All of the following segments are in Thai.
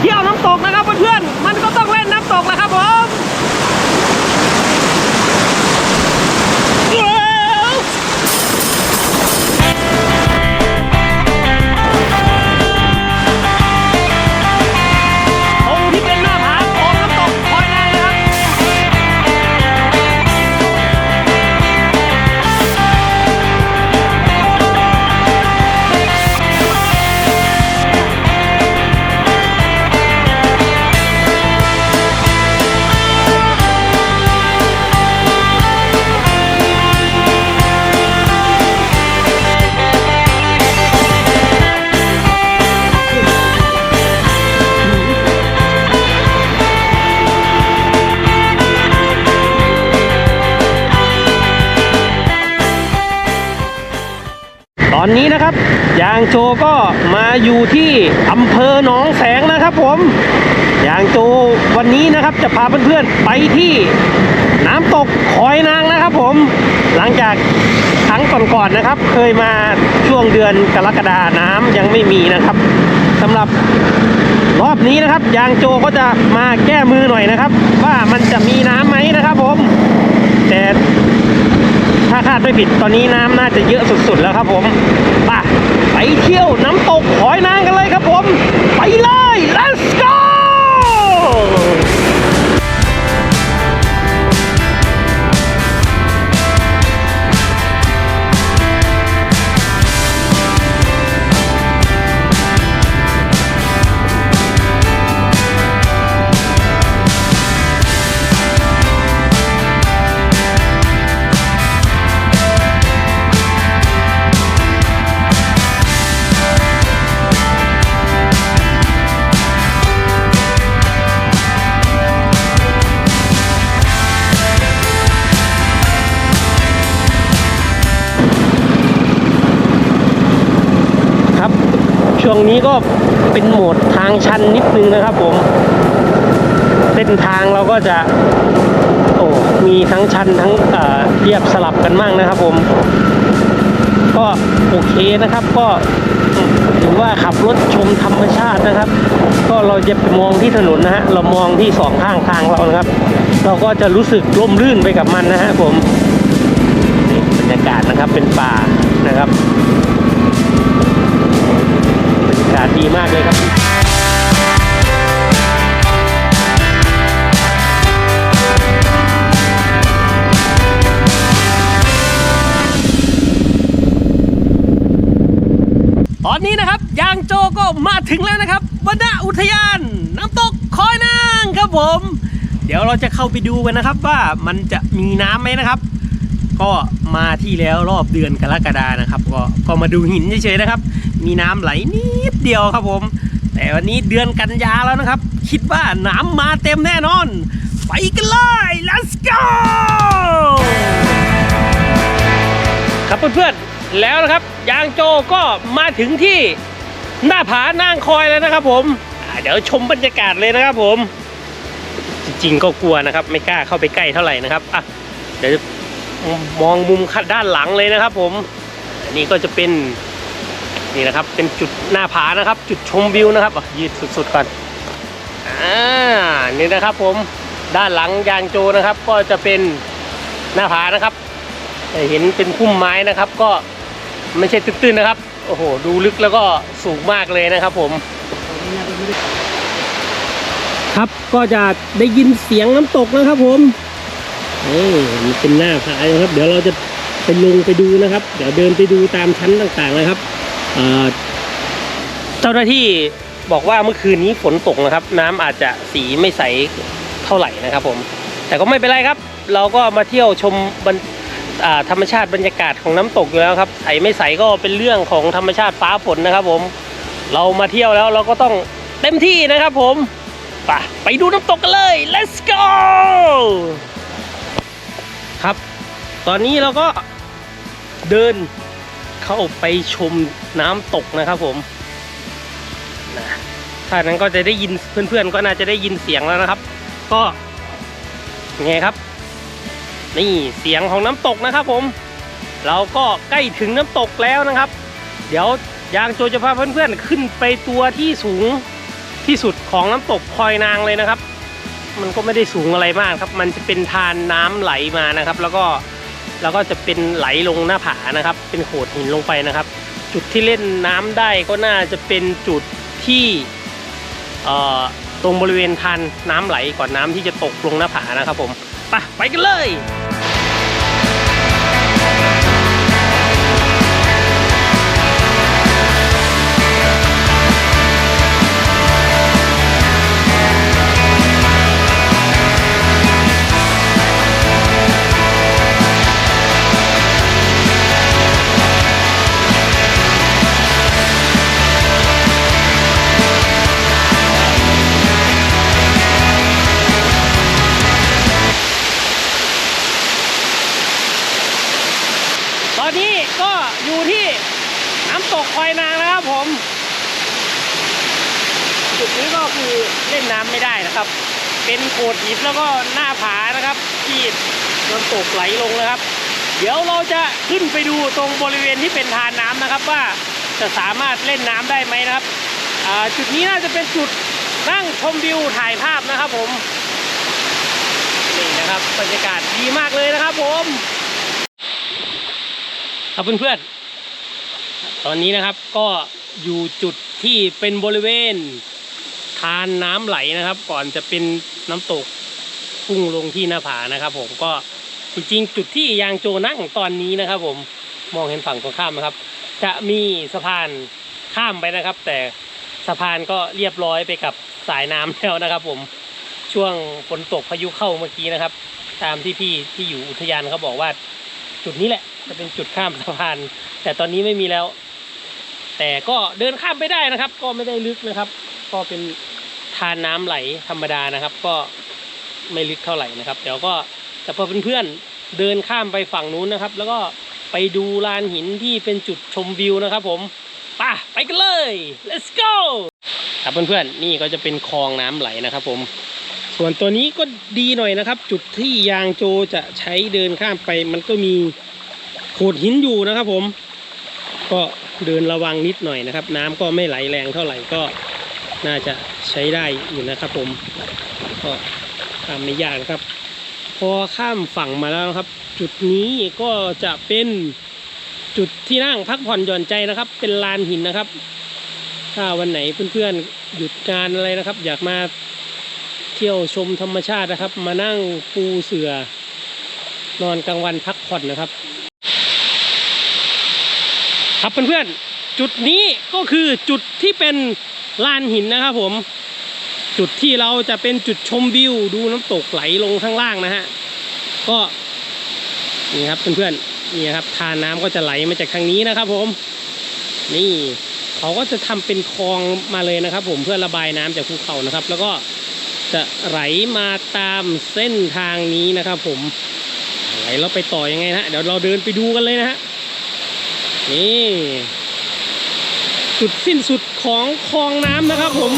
เที่ยวน้ำตกนะครับ อนนี้นะครับ ยางโจก็มาอยู่ที่อำเภอหนองแสงนะครับผม ยางโจวันนี้นะครับจะพาเพื่อนๆไปที่น้ำตกคอยนางนะครับผม หลังจากครั้งก่อนๆนะครับ เคยมาช่วงเดือนกรกฎาน้ำยังไม่มีนะครับสำหรับรอบนี้นะครับ ยางโจก็จะมาแก้มือหน่อยนะครับ ว่ามันจะมีน้ำไหมนะครับผม แต่ ถ้าคาดไม่ผิดตอนนี้น้ำน่าจะเยอะสุดๆแล้วครับผมป่ะไปเที่ยวน้ำตกหอยนางกันเลยครับผม ไปเลย let's นี้ก็เป็นโหมดทางชันนิดนึงนะครับผม เส้นทางเราก็จะ โอ้ มีทั้งชันทั้งเอ่อเรียบสลับกันมั่งนะครับผม ก็โอเคนะครับ ก็ถือว่าขับรถชมธรรมชาตินะครับ ก็เราจะไปมองที่ถนนนะฮะ เรามองที่สองข้างทางเรานะครับ เราก็จะรู้สึกร่มรื่นไปกับมันนะฮะผมบรรยากาศนะครับเป็นป่านะครับาศดีมากเลยครับ ตอนนี้นะครับยางโจก็มาถึงแล้วนะครับวนอุทยาน น้ำตกคอยนางครับผม เดี๋ยวเราจะเข้าไปดูกันนะครับว่ามันจะมีน้ำไหมนะครับ ก็มาที่แล้วรอบเดือนกรกฎานะครับ ก็ก็มาดูหินเฉยๆนะครับ มีน้ำไหลนิดเดียวครับผม แต่วันนี้เดือนกันยาแล้วนะครับ คิดว่าน้ำมาเต็มแน่นอน ไปกันเลย let's go ครับเพื่อนๆแล้วนะครับ ยางโจก็มาถึงที่หน้าผานางคอยแล้วนะครับ ผมเดี๋ยวชมบรรยากาศเลยนะครับ ผม จริงๆก็กลัวนะครับ ไม่กล้าเข้าไปใกล้เท่าไหร่นะครับอะเดี๋ยวมองมุมด้านหลังเลยนะครับ ผมอันนี้ก็จะเป็น นี่นะครับ เป็นจุดหน้าผานะครับ จุดชมวิวนะครับยืดสุดๆก่อนอ่านี่นะครับผมด้านหลังยางโจนะครับ ก็จะเป็นหน้าผานะครับเห็นเป็นพุ่มไม้นะครับ ก็ไม่ใช่ตื้นๆนะครับ โอ้โห ดูลึกแล้วก็สูงมากเลยนะครับ ผม ครับก็จะได้ยินเสียงน้ำตกนะครับ ผมนี่มันเป็นหน้าผานะครับ เดี๋ยวเราจะไปลงไปดูนะครับ เดี๋ยวเดินไปดูตามชั้นต่างๆนะครับ เจ้าหน้าที่บอกว่าเมื่อคืนนี้ฝนตกนะครับ น้ำอาจจะสีไม่ใสเท่าไหร่นะครับผม แต่ก็ไม่เป็นไรครับ เราก็มาเที่ยวชมบรรธรรมชาติบรรยากาศของน้ำตกอยู่แล้วครับใสไม่ใสก็เป็นเรื่องของธรรมชาติฟ้าฝนนะครับผม เรามาเที่ยวแล้วเราก็ต้องเต็มที่นะครับผมไปไปดูน้ำตกกันเลย let's go ครับ ตอนนี้เราก็เดินเข้าไปชม น้ำตกนะครับผมนะถ้านั้นก็จะได้ยินเพื่อนๆ ก็น่าจะได้ยินเสียงแล้วนะครับ ก็ไงครับ นี่เสียงของน้ำตกนะครับผม เราก็ใกล้ถึงน้ำตกแล้วนะครับ เดี๋ยวยางโจจะพาเพื่อนๆ ขึ้นไปตัวที่สูงที่สุดของน้ำตกคอยนางเลยนะครับ มันก็ไม่ได้สูงอะไรมากครับ มันจะเป็นทานน้ำไหลมานะครับ แล้วก็แล้วก็จะเป็นไหลลงหน้าผานะครับ เป็นโขดหินลงไปนะครับ จุดที่เล่นน้ำได้ก็น่าจะเป็นจุดที่ตรงบริเวณทันน้ำไหลก่อนน้ำที่จะตกลงหน้าผานะครับผมไปไปกันเลย นน้ำไม่ได้นะครับ เป็นโขดหินแล้วก็หน้าผานะครับ ที่น้ำตกไหลลงนะครับ เดี๋ยวเราจะขึ้นไปดูตรงบริเวณที่เป็นทานน้ำนะครับ ว่าจะสามารถเล่นน้ำได้ไหมนะครับจุดนี้น่าจะเป็นจุดนั่งชมวิวถ่ายภาพนะครับผมนี่นะครับบรรยากาศดีมากเลยนะครับผมครับเพื่อนๆตอนนี้นะครับก็อยู่จุดที่เป็นบริเวณ ทานน้ำไหลนะครับ ก่อนจะเป็นน้ำตกพุ่งลงที่หน้าผานะครับ ผมก็จริงๆจุดที่ยางโจนั่งตอนนี้นะครับ ผมมองเห็นฝั่งตรงข้ามนะครับ จะมีสะพานข้ามไปนะครับ แต่สะพานก็เรียบร้อยไปกับสายน้ำแล้วนะครับ ผมช่วงฝนตกพายุเข้าเมื่อกี้นะครับ ตามที่พี่ที่อยู่อุทยานเขาบอกว่า จุดนี้แหละจะเป็นจุดข้ามสะพาน แต่ตอนนี้ไม่มีแล้ว แต่ก็เดินข้ามไปได้นะครับ ก็ไม่ได้ลึกนะครับ ก็เป็น ทานน้ำไหลธรรมดานะครับ ก็ไม่ลึกเท่าไหร่นะครับ เดี๋ยวก็จะพาเพื่อนๆเดินข้ามไปฝั่งนู้นนะครับ แล้วก็ไปดูลานหินที่เป็นจุดชมวิวนะครับ ผมป่ะไปกันเลย let's go ครับเพื่อนๆนี่ก็จะเป็นคลองน้ำไหลนะครับ ผม ส่วนตัวนี้ก็ดีหน่อยนะครับ จุดที่ยางโจจะใช้เดินข้ามไปมันก็มีโขดหินอยู่นะครับ ผม ก็เดินระวังนิดหน่อยนะครับ น้ำก็ไม่ไหลแรงเท่าไหร่ก็ น่าจะใช้ได้อยู่นะครับผมก็ข้ามไม่ยากนะครับ พอข้ามฝั่งมาแล้วนะครับ จุดนี้ก็จะเป็นจุดที่นั่งพักผ่อนหย่อนใจนะครับ เป็นลานหินนะครับ ถ้าวันไหนเพื่อนๆหยุดงานอะไรนะครับ อยากมาเที่ยวชมธรรมชาตินะครับ มานั่งปูเสือนอนกลางวันพักผ่อนนะครับ ครับเพื่อนๆจุดนี้ก็คือจุดที่เป็น ลานหินนะครับผม จุดที่เราจะเป็นจุดชมวิว ดูน้ำตกไหลลงข้างล่างนะฮะ ก็นี่ครับเพื่อนๆนี่ครับทานน้ำก็จะไหลมาจากทางนี้นะครับ ผม นี่เขาก็จะทำเป็นคลองมาเลยนะครับ ผมเพื่อระบายน้ำจากภูเขานะครับ แล้วก็จะไหลมาตามเส้นทางนี้นะครับ ผมไหลแล้วไปต่อยังไงนะฮะเดี๋ยวเราเดินไปดูกันเลยนะฮะนี่ จุดสิ้นสุดของคลองน้ำนะครับผม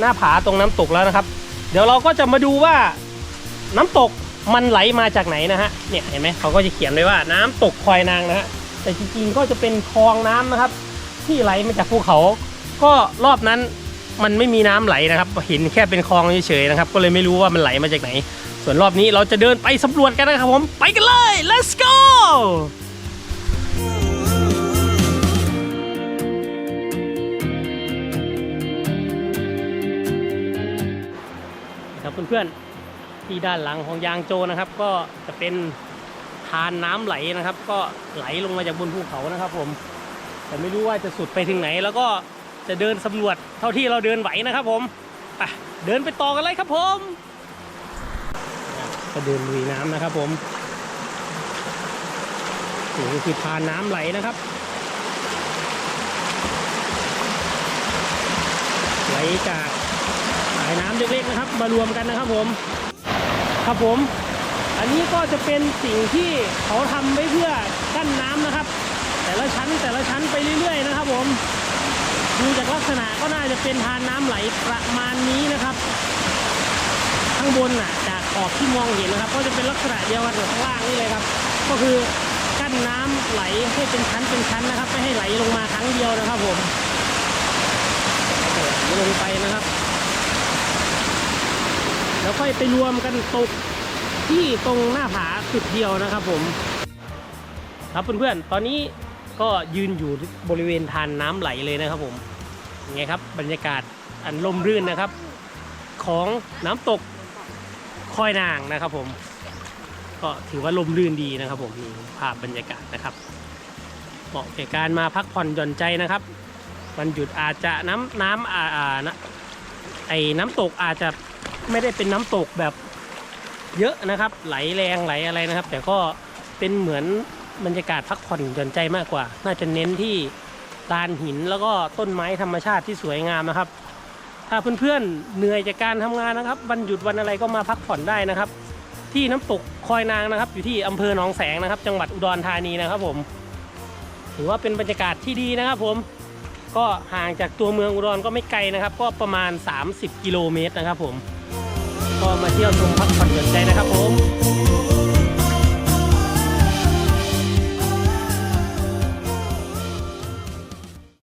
หน้าผาตรงน้ำตกแล้วนะครับ เดี๋ยวเราก็จะมาดูว่าน้ำตกมันไหลมาจากไหนนะฮะเนี่ยเห็นไหมเขาก็จะเขียนไว้ว่าน้ำตกคอยนางนะฮะแต่จริงๆก็จะเป็นคลองน้ำนะครับ ที่ไหลมาจากภูเขา ก็รอบนั้นมันไม่มีน้ำไหลนะครับเห็นแค่เป็นคลองเฉยๆนะครับ ก็เลยไม่รู้ว่ามันไหลมาจากไหน ส่วนรอบนี้เราจะเดินไปสำรวจกันนะครับผมไปกันเลย let's go พื่อนๆ ที่ด้านหลังของยางโจนะครับ ก็จะเป็นทานน้ำไหลนะครับ ก็ไหลลงมาจากบนภูเขานะครับ ผม แต่ไม่รู้ว่าจะสุดไปถึงไหน แล้วก็จะเดินสำรวจเท่าที่เราเดินไหวนะครับ ผมอะเดินไปต่อกันเลยครับผมก็เดินลุยน้ำนะครับ ผมนี่คือทานน้ำไหลนะครับไหลจากายน้ำเล็กๆนะครับ มารวมกันนะครับผม ครับผม อันนี้ก็จะเป็นสิ่งที่เขาทำไว้เพื่อกั้นน้ำนะครับ แต่ละชั้นแต่ละชั้นไปเรื่อย ๆ นะครับ ผม ดูจากลักษณะก็น่าจะเป็นทานน้ำไหลประมาณนี้นะครับ ข้างบนน่ะจากขอบที่มองเห็นนะครับ ก็จะเป็นลักษณะเดียวกันกับข้างล่างนี่เลยครับ ก็คือกั้นน้ำไหลให้เป็นชั้นเป็นชั้นนะครับ ไม่ให้ไหลลงมาครั้งเดียวนะครับ ผมไหลลงไปนะครับ แล้วค่อยไปรวมกันตกที่ตรงหน้าผาจุดเดียวนะครับผม ครับเพื่อนๆ ตอนนี้ก็ยืนอยู่บริเวณทานน้ำไหลเลยนะครับผมยังไงครับบรรยากาศอันลมรื่นนะครับ ของน้ำตกคอยนางนะครับผม ก็ถือว่าลมรื่นดีนะครับ ผมนี่ภาพบรรยากาศนะครับเหมาะแก่การมาพักผ่อนหย่อนใจนะครับวันหยุดอาจจะน้ำน้ำอ่าอ่านะไอ้น้ำตกอาจจะ ไม่ได้เป็นน้ำตกแบบเยอะนะครับ ไหลแรงไหลอะไรนะครับ แต่ก็เป็นเหมือนบรรยากาศพักผ่อนหย่อนใจมากกว่า น่าจะเน้นที่ลานหินแล้วก็ต้นไม้ธรรมชาติที่สวยงามนะครับ ถ้าเพื่อนๆเหนื่อยจากการทำงานนะครับ วันหยุดวันอะไรก็มาพักผ่อนได้นะครับ ที่น้ำตกคอยนางนะครับ อยู่ที่อำเภอหนองแสงนะครับ จังหวัดอุดรธานีนะครับ ผม ถือว่าเป็นบรรยากาศที่ดีนะครับ ผมก็ห่างจากตัวเมืองอุดรก็ไม่ไกลนะครับ ก็ประมาณ 30 กิโลเมตรนะครับ ผม ก็มาเที่ยวชมพักผ่อนหย่อนใจนะครับผม